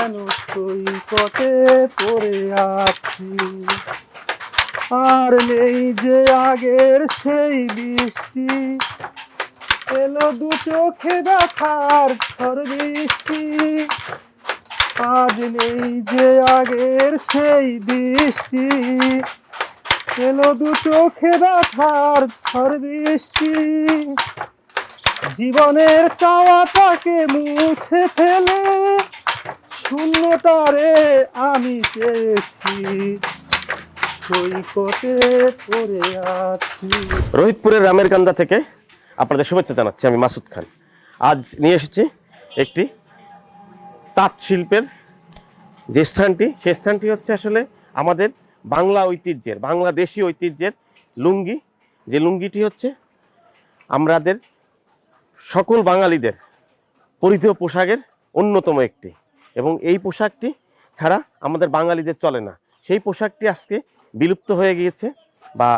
যেন সৈকতে পড়ে আছি। আর নেই যে আগের সেই বৃষ্টি এলো দু চোখে দেখার বৃষ্টি। আজ নেই যে আগের সেই বৃষ্টি। এলো দু চোখে দেখার বৃষ্টি। জীবনের চাওয়াটাকে মুছে ফেলে শূন্যটারে আমি পেয়েছি সৈকতে রোহিতপুরের রামের কান্দা থেকে আপনাদের শুভেচ্ছা জানাচ্ছি আমি মাসুদ খান। আজ নিয়ে এসেছি একটি তাঁত শিল্পের যে স্থানটি, সেই স্থানটি হচ্ছে আসলে আমাদের বাংলা ঐতিহ্যের, বাংলাদেশি ঐতিহ্যের লুঙ্গি। যে লুঙ্গিটি হচ্ছে আমাদের সকল বাঙালিদের পরিধেয় পোশাকের অন্যতম একটি এবং এই পোশাকটি ছাড়া আমাদের বাঙালিদের চলে না। সেই পোশাকটি আজকে বিলুপ্ত হয়ে গিয়েছে বা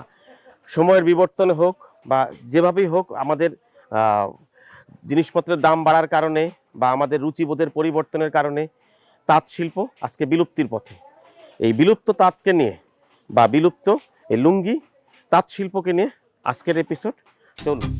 সময়ের বিবর্তনে হোক বা যেভাবেই হোক আমাদের জিনিসপত্রের দাম বাড়ার কারণে বা আমাদের রুচিবোধের পরিবর্তনের কারণে তাঁত শিল্প আজকে বিলুপ্তির পথে। এই বিলুপ্ত তাঁতকে নিয়ে বা বিলুপ্ত এই লুঙ্গি তাঁত শিল্পকে নিয়ে আজকের এপিসোড চলুন।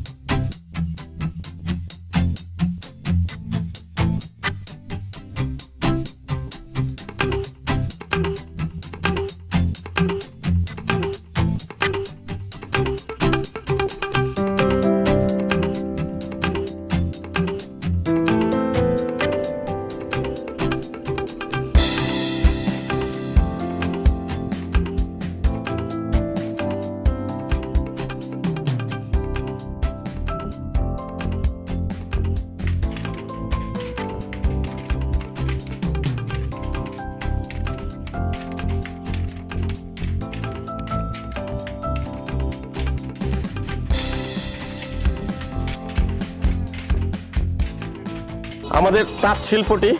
আমাদের তাঁত শিল্পটি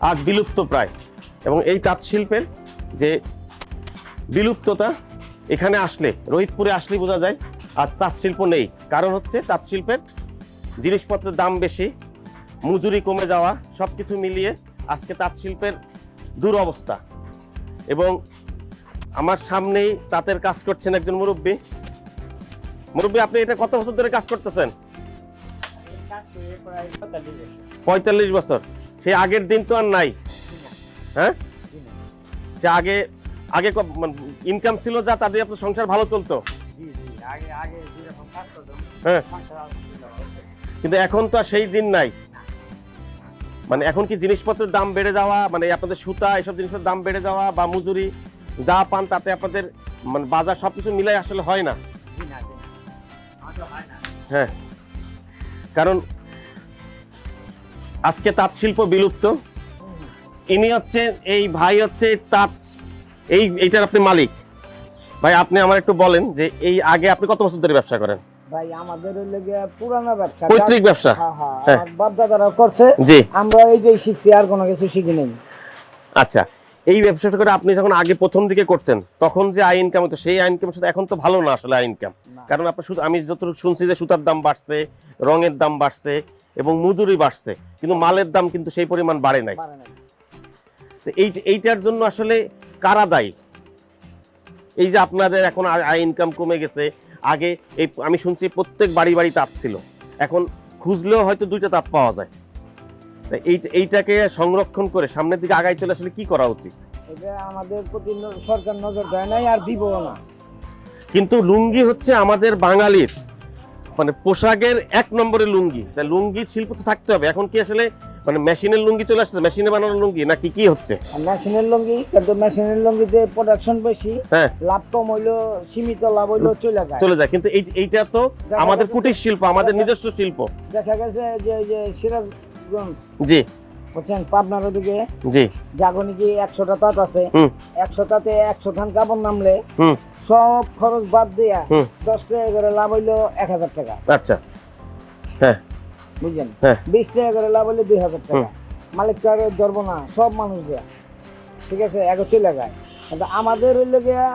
আজ বিলুপ্ত প্রায়। এবং এই তাঁত শিল্পের যে বিলুপ্ততা এখানে আসলে, রোহিতপুরে আসলেই বোঝা যায়, আজ তাঁত শিল্প নেই। কারণ হচ্ছে তাঁত শিল্পের জিনিসপত্রের দাম বেশি, মজুরি কমে যাওয়া সব কিছু মিলিয়ে আজকে তাঁত শিল্পের দুরবস্থা। এবং আমার সামনেই তাঁতের কাজ করছেন একজন মুরব্বী। মুরব্বী, আপনি এটা কত বছর ধরে কাজ করতেছেন? পঁয়তাল্লিশ বছর। সেই আগের দিন তো আর নাই। হ্যাঁ? সে আগে আগে ইনকাম ছিল যা তাদের আপনার সংসার ভালো চলতো। হ্যাঁ। কিন্তু এখন তো আর সেই দিন নাই। মানে এখন কি জিনিসপত্রের দাম বেড়ে যাওয়া মানে আপনাদের সুতা এসব জিনিসের দাম বেড়ে যাওয়া বা মজুরি যা পান তাতে আপনাদের মানে বাজার সবকিছু মিলাই আসলে হয় না। হ্যাঁ। কারণ আজকে তাঁত শিল্প বিলুপ্ত। ইনি হচ্ছে এই ভাই হচ্ছে তাঁত এই এইটার আপনি মালিক। ভাই আপনি আমার একটু বলেন যে এই আগে আপনি কত বছর ধরে ব্যবসা করেন? ভাই আমাদের হইলে পুরানো ব্যবসা। পৈতৃক ব্যবসা? হ্যাঁ, হ্যাঁ, হ্যাঁ। আমার বাপ দাদারা করছে। জি। আমরা এইটাই শিখছি আর কোনো কিছু শিখি নাই। আচ্ছা এই ব্যবসাটা করে আপনি যখন আগে প্রথম দিকে করতেন তখন যে আই ইনকাম হতো সেই আই ইনকামের সাথে এখন তো ভালো না আসলে আই ইনকাম কারণ আপনার শুধু আমি যতটুকু শুনছি যে সুতার দাম বাড়ছে রঙের দাম বাড়ছে এবং মজুরি বাড়ছে কিন্তু মালের দাম কিন্তু সেই পরিমাণ বাড়ে নাই। তো এই এইটার জন্য আসলে কারা দায়ী? এই যে আপনাদের এখন আয় ইনকাম কমে গেছে আগে এই আমি শুনছি প্রত্যেক বাড়ি বাড়ি তাঁত ছিল এখন খুঁজলেও হয়তো দুইটা তাঁত পাওয়া যায়। এই এইটাকে সংরক্ষণ করে সামনের দিকে আগাই চলে আসলে কি করা উচিত? আমাদের প্রতি সরকার নজর দেয় নাই আর দিব না। কিন্তু লুঙ্গি হচ্ছে আমাদের বাঙালির মানে পোশাকের এক নম্বরের লুঙ্গি। তা লুঙ্গি শিল্প তো থাকতে হবে। এখন কি আসলে মানে মেশিনের লুঙ্গি চলে আসছে? মেশিনে বানানো লুঙ্গি না কি কি হচ্ছে? মেশিনের লুঙ্গি কিন্তু মেশিনের লুঙ্গিতে প্রোডাকশন বেশি। হ্যাঁ। লাভ কম হইল সীমিত লাভ হইল চলে যায়। চলে যায়। কিন্তু এই এইটা তো আমাদের কুটির শিল্প আমাদের নিজস্ব শিল্প। দেখা গেছে যে যে সিরাজগঞ্জ। জি। বুঝছেন? পাবনার ওদিকে জি। জাগনিকে একশোটা তাঁত আছে? হুম। একশোটাতে একশো খান কাপড় নামলে সব খরচ বাদ দিয়া দশ টাকা করে লাভ হইল এক হাজার টাকা। আচ্ছা। হ্যাঁ। বুঝলেন হ্যাঁ। বিশ টাকা করে লাভ হইলে দুই হাজার টাকা। মালিক কারে ধরবো না সব মানুষ দেয়া। ঠিক আছে? এগো চলে যায়। কিন্তু আমাদের হইলে গিয়া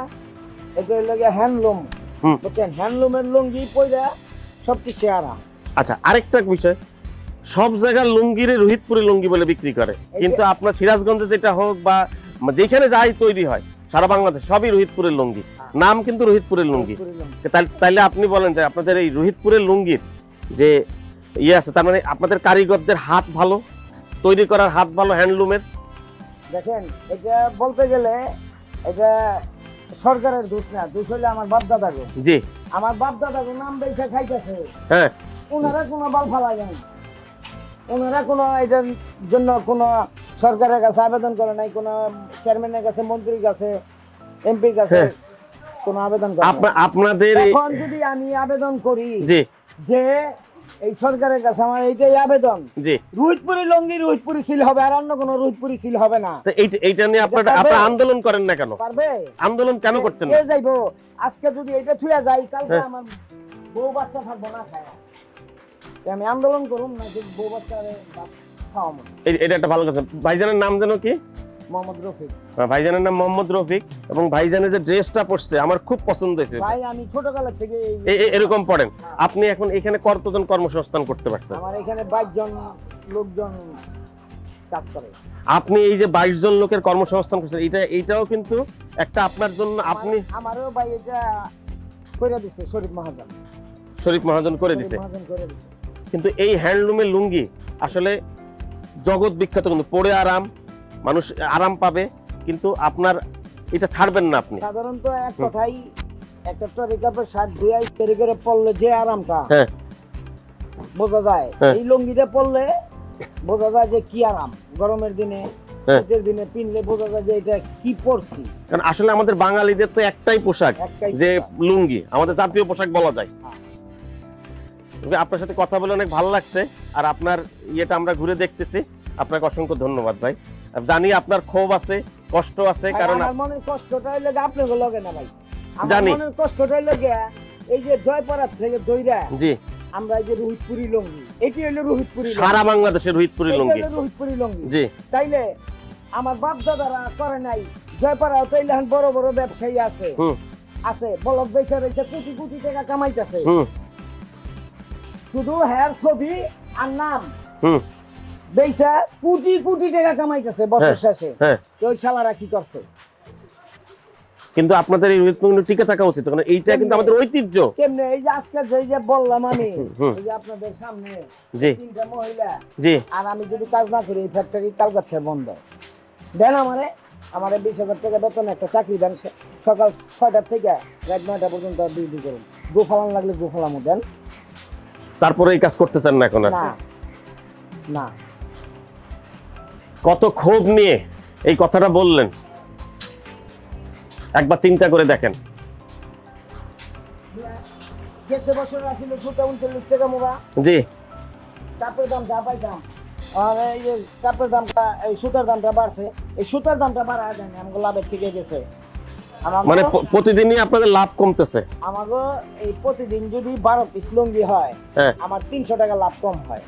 এটা হইলে গিয়া হ্যান্ডলুম। বুঝছেন? হ্যান্ডলুমের লুঙ্গি পয়লা সবচেয়ে চেহারা। আচ্ছা আরেকটা বিষয়। সব জায়গার লুঙ্গিরে রোহিতপুরি লুঙ্গি বলে বিক্রি করে। কিন্তু আপনার সিরাজগঞ্জে যেটা হোক বা যেখানে যাই তৈরি হয় সারা বাংলাদেশ সবই রোহিতপুরের লুঙ্গি। নাম কিন্তু রোহিতপুরের লুঙ্গি। তাই- তাইলে আপনি বলেন যে আপনাদের এই রোহিতপুরের লুঙ্গির যে ইয়ে আছে তার মানে আপনাদের কারিগরদের হাত ভালো? তৈরি করার হাত ভালো হ্যান্ডলুমের? দেখেন এটা বলতে গেলে এটা সরকারের দোষ না। দোষ হলে আমার বাপ দাদা গো জি। আমার বাপ দাদা গো নাম বেচে খাইতেছে। হ্যাঁ। ওনারা কোনো বাল ফালা যায় না ওনারা কোনো এটার জন্য কোনো সরকারের কাছে আবেদন করে নাই কোনো চেয়ারম্যানের কাছে মন্ত্রীর কাছে এমপির কাছে হ্যাঁ। কোনো আবেদন করে আপনাদের এখন যদি আমি আবেদন করি জি। যে এই সরকারের কাছে আমার এইটাই আবেদন জি। রোহিতপুরি লঙ্গি রোহিতপুরি সিল হবে আর অন্য কোনো রোহিতপুরি সিল হবে না। তো এইটা এইটা নিয়ে আপনারা আপনারা আন্দোলন করেন না কেন? পারবে? আন্দোলন কেন করছেন না? যাইবো। আজকে যদি এটা থুয়া যাই কালকে হ্যাঁ। আমার বউ বাচ্চা থাকব না খায়। আমি আন্দোলন করুম না যে বউ বাচ্চা খাওয়াবো এই- এটা একটা ভালো কথা। ভাইজানের নাম যেন কি? মোহাম্মদ রফিক। ভাইজানের নাম মোহাম্মদ রফিক এবং ভাইজানের যে ড্রেসটা পরছে আমার খুব পছন্দ হয়েছে। ভাই আমি ছোটকালের থেকে এই- এ- এ- এরকম পড়েন আপনি এখন এখানে কতজন কর্মসংস্থান করতে পারছেন? আমার এখানে বাইশ জন লোকজন কাজ করে। আপনি এই যে বাইশ জন লোকের কর্মসংস্থান করছেন এটা এটাও কিন্তু একটা আপনার জন্য আপনি আমারও ভাই এটা করে দিছে শরীফ মহাজন। শরীফ মহাজন করে দিছে। কিন্তু এই হ্যান্ডলুমের লুঙ্গি আসলে জগৎ বিখ্যাত কিন্তু পরে আরাম মানুষ আরাম পাবে কিন্তু আপনার এটা ছাড়বেন না আপনি। সাধারণত এক কথাই একটা টরি কাপড় শার্ট ধুয়াই তৈরি করে পরলে যে আরামটা হ্যাঁ। বোঝা যায়। হ্যাঁ। এই লুঙ্গিটা পরলে বোঝা যায় যে কি আরাম। গরমের দিনে হ্যাঁ। শীতের দিনে পিনলে বোঝা যায় যে এটা কি পরছি। কারণ আসলে আমাদের বাঙালিদের তো একটাই পোশাক যে লুঙ্গি আমাদের জাতীয় পোশাক বলা যায়। হ্যাঁ। আপনার সাথে কথা বলে অনেক ভালো লাগছে। আর আপনার ইয়েটা আমরা ঘুরে দেখতেছি। আপনাকে অসংখ্য ধন্যবাদ ভাই। জানি আপনার ক্ষোভ আছে কষ্ট আছে কারণ আমার মনের কষ্টটা হইলে আপনার লগে না ভাই। জানি। মনের কষ্টটা হইলে এই যে জয়পাড়ার থেকে দইরা জি। আমরা এই যে রোহিতপুরি লঙ্গি এটি হইল রোহিতপুরি সারা বাংলাদেশের রোহিতপুরি লুঙ্গি। রোহিতপুরি লঙ্গি। জি। তাইলে আমার বাপ দাদারা করে নাই জয়পাড়াও তো এখন বড় বড় ব্যবসায়ী আছে। হুম। আছে বলক বেচা বেচা কোটি কোটি টাকা কামাইতেছে। হুম। শুধু হ্যার ছবি আর নাম। হুম। বেচা কোটি কোটি টাকা কামাইতেছে বছর হ্যাঁ। শেষে। হ্যাঁ। তো ওই শালারা কি করছে? কিন্তু আপনাদের এই রোহিতপুরি টিকে থাকা উচিত। কারণ এইটা কিন্তু আমাদের ঐতিহ্য। কেমনে? এই যে আজকে যে যে বললাম আমি এই যে আপনাদের সামনে জি। তিনটা মহিলা জি। আর আমি যদি কাজ না করি এই ফ্যাক্টরি কালকার থেকে বন্ধ। দেন আমারে আমারে বিশ হাজার টাকা বেতন একটা চাকরি দেন। সকাল ছয়টার থেকে রাত নয়টা পর্যন্ত ডিউটি করুন। গোফালান লাগলে গোফালামও দেন। তারপরে এই কাজ করতে চান না এখন আর? না। না। কত ক্ষোভ নিয়ে এই কথাটা বললেন। একবার চিন্তা করে দেখেন। গেছে বছর আসলে সুতা উনচল্লিশ টাকা মোড়া। জি। কাপড়ের দাম যা পাইতাম আর এই কাপড়ের দামটা এই সুতার দামটা বাড়ছে। এই সুতার দামটা বাড়া জানি আমাকে লাভের থেকে গেছে। মানে প্রতিদিনই আপনাদের লাভ কমতেছে। আমাকে এই প্রতিদিন যদি বারো পিস লুঙ্গি হয় হ্যাঁ। আমার তিনশো টাকা লাভ কম হয়।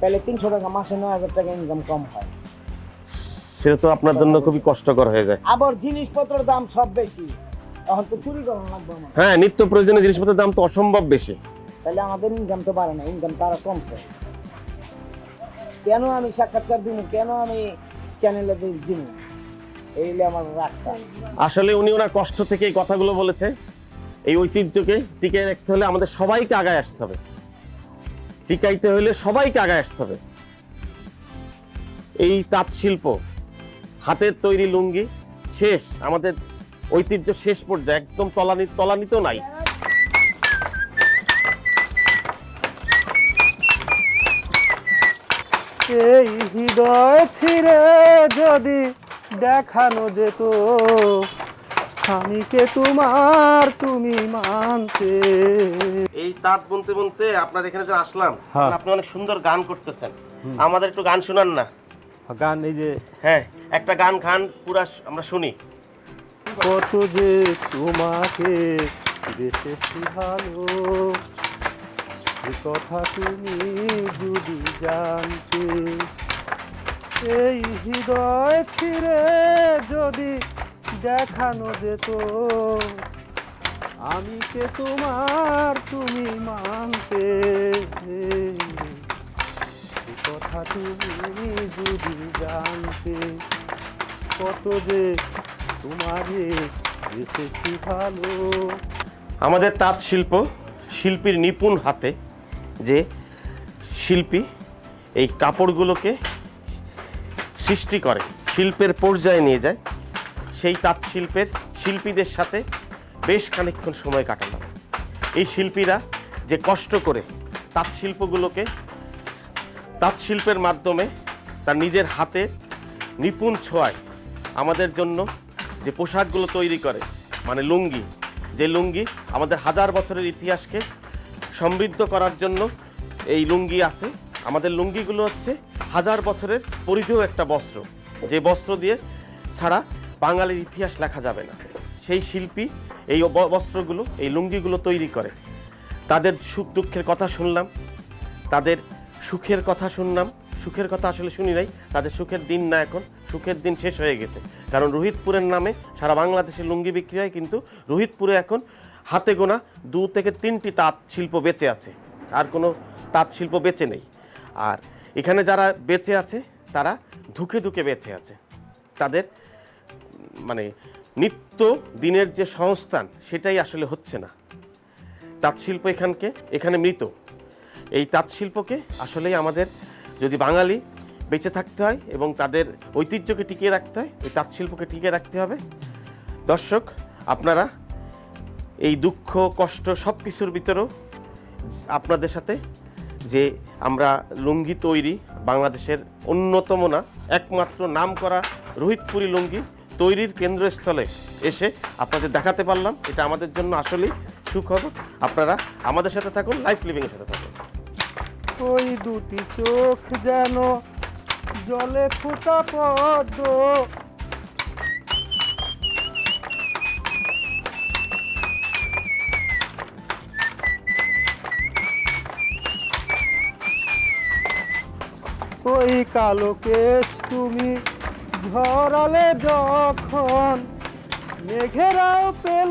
তাহলে তিনশো টাকা মাসে নয় হাজার টাকা ইনকাম কম হয়। সেটা তো আপনার জন্য খুবই কষ্টকর হয়ে যায়। আবার জিনিসপত্রের দাম সব বেশি। এখন তো চুরি করানো লাগবে না হ্যাঁ নিত্য প্রয়োজনীয় জিনিসপত্রের দাম তো অসম্ভব বেশি। তাহলে আমাদের ইনকাম তো বাড়ে না ইনকাম তারা কমছে। কেন আমি সাক্ষাৎকার দিব কেন আমি চ্যানেলে দিব এই হলো আমার রাগটা। আসলে উনি ওনার কষ্ট থেকে এই কথাগুলো বলেছে এই ঐতিহ্যকে টিকে রাখতে হলে আমাদের সবাইকে আগায় আসতে হবে। টিকাইতে হলে সবাইকে আগায় আসতে হবে। এই তাঁত শিল্প হাতের তৈরি লুঙ্গি শেষ আমাদের ঐতিহ্য শেষ পর্যায়ে একদম তলানি তলানিত নাই। এই হৃদয় ছিঁড়ে যদি দেখানো যেত আমি কে তোমার তুমি মানতে? এই তাঁত বুনতে বুনতে আপনার এখানে যে আসলাম হ্যাঁ। আপনি অনেক সুন্দর গান করতেছেন। আমাদের একটু গান শোনান না। গান এই যে হ্যাঁ একটা গান খান পুরা আমরা শুনি। কত যে তোমাকে বেসেছি ভালো কথা তুমি যদি জানতে এই হৃদয় ছিঁড়ে যদি দেখানো যেত, আমি কে তোমার তুমি মানতে? কথা তুমি যদি জানতে, কত যে তোমারে এসেছি ভালো। আমাদের তাঁত শিল্প, শিল্পীর নিপুণ হাতে যে শিল্পী, এই কাপড়গুলোকে সৃষ্টি করে, শিল্পের পর্যায়ে নিয়ে যায়। সেই তাঁত শিল্পের শিল্পীদের সাথে বেশ খানিকক্ষণ সময় কাটালাম এই শিল্পীরা যে কষ্ট করে তাঁত শিল্পগুলোকে তাঁত শিল্পের মাধ্যমে তার নিজের হাতে নিপুণ ছোঁয়ায় আমাদের জন্য যে পোশাকগুলো তৈরি করে মানে লুঙ্গি, যে লুঙ্গি আমাদের হাজার বছরের ইতিহাসকে সমৃদ্ধ করার জন্য এই লুঙ্গি আছে। আমাদের লুঙ্গিগুলো হচ্ছে হাজার বছরের পরিধেয় একটা বস্ত্র। যে বস্ত্র দিয়ে ছাড়া বাঙালির ইতিহাস লেখা যাবে না। সেই শিল্পী এই বস্ত্রগুলো, এই লুঙ্গিগুলো তৈরি করে। তাদের সুখ দুঃখের কথা শুনলাম, তাদের সুখের কথা শুনলাম। সুখের কথা আসলে শুনি নাই, তাদের সুখের দিন না এখন, সুখের দিন শেষ হয়ে গেছে। কারণ রোহিতপুরের নামে সারা বাংলাদেশে লুঙ্গি বিক্রি হয় কিন্তু রোহিতপুরে এখন হাতে গোনা দু থেকে তিনটি তাঁত শিল্প বেঁচে আছে। আর কোনো তাঁত শিল্প বেঁচে নেই। আর এখানে যারা বেঁচে আছে, তারা ধুকে ধুকে বেঁচে আছে। তাদের মানে নিত্য দিনের যে সংস্থান, সেটাই আসলে হচ্ছে না। তাঁত শিল্প এখানকে, এখানে মৃত। এই তাঁত শিল্পকে আসলেই আমাদের যদি বাঙালি বেঁচে থাকতে হয় এবং তাদের ঐতিহ্যকে টিকিয়ে রাখতে হয়, এই তাঁত শিল্পকে টিকিয়ে রাখতে হবে। দর্শক, আপনারা এই দুঃখ, কষ্ট সব কিছুর ভিতরেও আপনাদের সাথে যে আমরা লুঙ্গি তৈরি বাংলাদেশের অন্যতম না, একমাত্র নাম করা রোহিতপুরি লুঙ্গি তৈরির কেন্দ্রস্থলে এসে আপনাদের দেখাতে পারলাম। এটা আমাদের জন্য আসলেই সুখবর। আপনারা আমাদের সাথে থাকুন লাইফ লিভিংয়ের সাথে থাকুন। ওই দুটি চোখ যেন জলে ফোটা পদ্ম। কালো কেশ তুমি ঝরালে যখন মেঘেরাও পেল